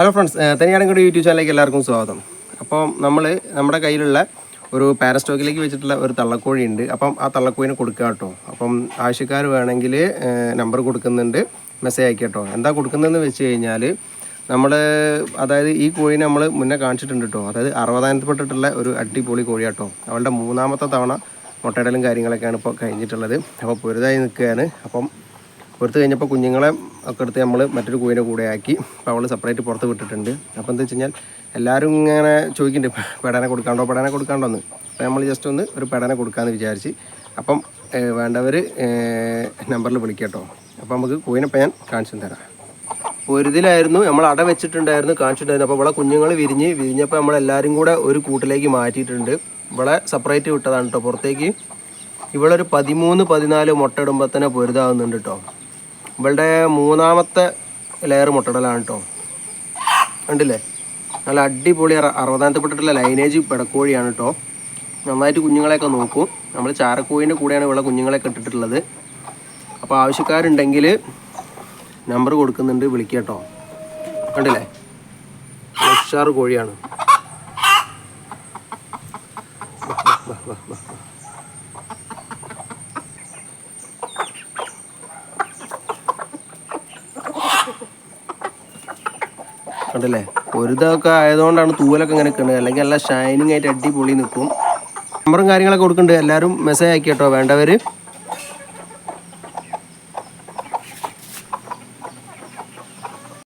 Hello friends തനിയാണെങ്കിൽ YouTube ചാനലിലേക്ക് എല്ലാവർക്കും സ്വാഗതം. അപ്പോൾ നമ്മൾ നമ്മുടെ കയ്യിലുള്ള ഒരു പാരസ്റ്റോക്കിലേക്ക് വെച്ചിട്ടുള്ള ഒരു തള്ളക്കോഴി ഉണ്ട്. അപ്പം ആ തള്ളക്കോഴിനെ കൊടുക്കുക കേട്ടോ. അപ്പം ആവശ്യക്കാർ വേണമെങ്കിൽ നമ്പർ കൊടുക്കുന്നുണ്ട്. മെസ്സേജ് അയക്കുക കേട്ടോ. എന്താ കൊടുക്കുന്നതെന്ന് വെച്ച് കഴിഞ്ഞാൽ നമ്മൾ അതായത് ഈ കോഴിനെ നമ്മൾ മുന്നേ കാണിച്ചിട്ടുണ്ട് കേട്ടോ. അതായത് അറുപതായിരത്തിപ്പെട്ടിട്ടുള്ള ഒരു അടിപൊളി കോഴിയാട്ടോ അവളുടെ മൂന്നാമത്തെ തവണ മുട്ടയിടലും കാര്യങ്ങളൊക്കെയാണ് ഇപ്പോൾ കഴിഞ്ഞിട്ടുള്ളത്. അപ്പോൾ പൊരുതായി നിൽക്കുകയാണ്. അപ്പം പുറത്ത് കഴിഞ്ഞപ്പോൾ കുഞ്ഞുങ്ങളെ ഒക്കെ എടുത്ത് നമ്മൾ മറ്റൊരു കൂവിനെ കൂടെ ആക്കി അപ്പോൾ അവൾ സെപ്പറേറ്റ് പുറത്ത് വിട്ടിട്ടുണ്ട്. അപ്പോൾ എന്താ വെച്ച് കഴിഞ്ഞാൽ എല്ലാവരും ഇങ്ങനെ ചോദിക്കുന്നുണ്ട് പെടാനെ കൊടുക്കാണ്ടോ പെടാനെ കൊടുക്കാണ്ടോ എന്ന്. അപ്പോൾ നമ്മൾ ജസ്റ്റ് ഒന്ന് ഒരു പെടാനെ കൊടുക്കാമെന്ന് വിചാരിച്ച് അപ്പം വേണ്ടവർ നമ്പറിൽ വിളിക്കട്ടോ അപ്പോൾ നമുക്ക് കൂവിനെപ്പോൾ ഞാൻ കാണിച്ചു തരാം. ഒരുതിലായിരുന്നു നമ്മൾ അട വെച്ചിട്ടുണ്ടായിരുന്നു കാണിച്ചിട്ടുണ്ടായിരുന്നു അപ്പോൾ ഇവിടെ കുഞ്ഞുങ്ങൾ വിരിഞ്ഞ് വിരിഞ്ഞപ്പോൾ നമ്മളെല്ലാവരും കൂടെ ഒരു കൂട്ടിലേക്ക് മാറ്റിയിട്ടുണ്ട്. ഇവിടെ സെപ്പറേറ്റ് വിട്ടതാണ് കേട്ടോ പുറത്തേക്ക്. ഇവിടെ ഒരു പതിമൂന്ന് പതിനാല് മുട്ട ഇടുമ്പോൾ തന്നെ പൊരുതാവുന്നുണ്ട് കേട്ടോ. ഇവളുടെ മൂന്നാമത്തെ ലെയർ മുട്ടടലാണ് കേട്ടോ കണ്ടില്ലേ? നല്ല അടിപൊളി അറ- അറുപതാമത്തെപ്പെട്ടിട്ടുള്ള ലൈനേജ് പെടക്കോഴിയാണ് കേട്ടോ നന്നായിട്ട് കുഞ്ഞുങ്ങളെയൊക്കെ നോക്കും. നമ്മൾ ചാരക്കോഴിന്റെ കൂടെയാണ് ഇവിടെ കുഞ്ഞുങ്ങളെയൊക്കെ ഇട്ടിട്ടുള്ളത്. അപ്പോൾ ആവശ്യക്കാരുണ്ടെങ്കിൽ നമ്പർ കൊടുക്കുന്നുണ്ട് വിളിക്കുക കേട്ടോ കണ്ടില്ലേ? ഉഷാർ കോഴിയാണ്. കണ്ടില്ലേ? ഒരു ഇതൊക്കെ ആയതുകൊണ്ടാണ് തൂവലൊക്കെ ഇങ്ങനെ നിൽക്കുന്നത് അല്ലെങ്കിൽ എല്ലാം ഷൈനിങ് ആയിട്ട് അടിപൊളി നിൽക്കും നമ്പറും കാര്യങ്ങളൊക്കെ കൊടുക്കുന്നുണ്ട്. എല്ലാവരും മെസ്സേജ് ആക്കി കേട്ടോ. വേണ്ടവർ